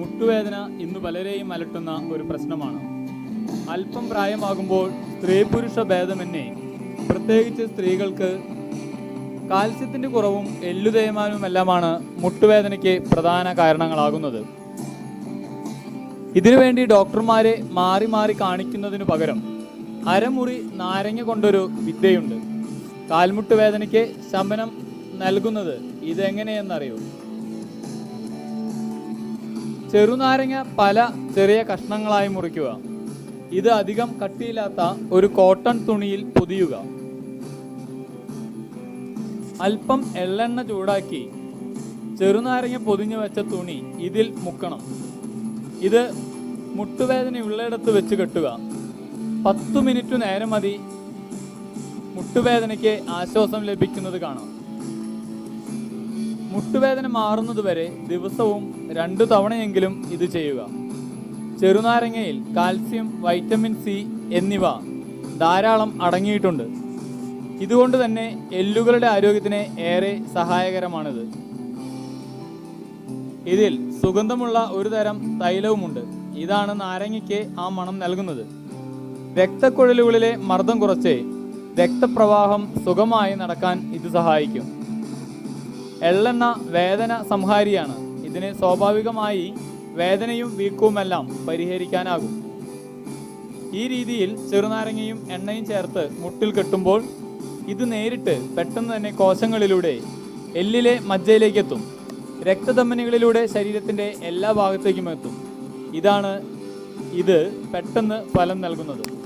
മുട്ടുവേദന ഇന്ന് പലരെയും അലട്ടുന്ന ഒരു പ്രശ്നമാണ്. അല്പം പ്രായമാകുമ്പോൾ സ്ത്രീ പുരുഷ ഭേദമെന്നെ പ്രത്യേകിച്ച് സ്ത്രീകൾക്ക് കാൽസ്യത്തിന്റെ കുറവും എല്ലു എല്ലാമാണ് മുട്ടുവേദനയ്ക്ക് പ്രധാന കാരണങ്ങളാകുന്നത്. ഇതിനുവേണ്ടി ഡോക്ടർമാരെ മാറി മാറി കാണിക്കുന്നതിനു പകരം അരമുറി നാരങ്ങ കൊണ്ടൊരു വിദ്യയുണ്ട്. കാൽമുട്ട് വേദനയ്ക്ക് ശമനം നൽകുന്നത് ഇതെങ്ങനെയെന്നറിയൂ? ചെറുനാരങ്ങ പല ചെറിയ കഷ്ണങ്ങളായി മുറിക്കുക. ഇത് അധികം കട്ടിയില്ലാത്ത ഒരു കോട്ടൺ തുണിയിൽ പൊതിയുക. അല്പം എള്ളെണ്ണ ചൂടാക്കി ചെറുനാരങ്ങ പൊതിഞ്ഞു വെച്ച തുണി ഇതിൽ മുക്കണം. ഇത് മുട്ടുവേദനയുള്ളിടത്ത് വെച്ച് കെട്ടുക. പത്തു മിനിറ്റ് നേരം മതി മുട്ടുവേദനയ്ക്ക് ആശ്വാസം ലഭിക്കുന്നത് കാണാം മുട്ടുവേദന മാറുന്നതുവരെ ദിവസവും രണ്ടു തവണയെങ്കിലും ഇത് ചെയ്യുക. ചെറുനാരങ്ങയിൽ കാൽസ്യം വൈറ്റമിൻ സി എന്നിവ ധാരാളം അടങ്ങിയിട്ടുണ്ട്. ഇതുകൊണ്ട് തന്നെ എല്ലുകളുടെ ആരോഗ്യത്തിന് ഏറെ സഹായകരമാണിത്. ഇതിൽ സുഗന്ധമുള്ള ഒരു തരം തൈലവുമുണ്ട്. ഇതാണ് നാരങ്ങയ്ക്ക് ആ മണം നൽകുന്നത്. രക്തക്കുഴലുകളിലെ മർദ്ദം കുറച്ച് രക്തപ്രവാഹം സുഖമായി നടക്കാൻ ഇത് സഹായിക്കും. എള്ളെണ്ണ വേദന സംഹാരിയാണ്. ഇതിന് സ്വാഭാവികമായി വേദനയും വീക്കവുമെല്ലാം പരിഹരിക്കാനാകും. ഈ രീതിയിൽ ചെറുനാരങ്ങയും എണ്ണയും ചേർത്ത് മുട്ടിൽ കെട്ടുമ്പോൾ ഇത് നേരിട്ട് പെട്ടെന്ന് തന്നെ കോശങ്ങളിലൂടെ എല്ലിലെ മജ്ജയിലേക്ക് എത്തും രക്തധമനികളിലൂടെ ശരീരത്തിന്റെ എല്ലാ ഭാഗത്തേക്കും എത്തും. ഇതാണ് ഇത് പെട്ടെന്ന് ഫലം നൽകുന്നത്.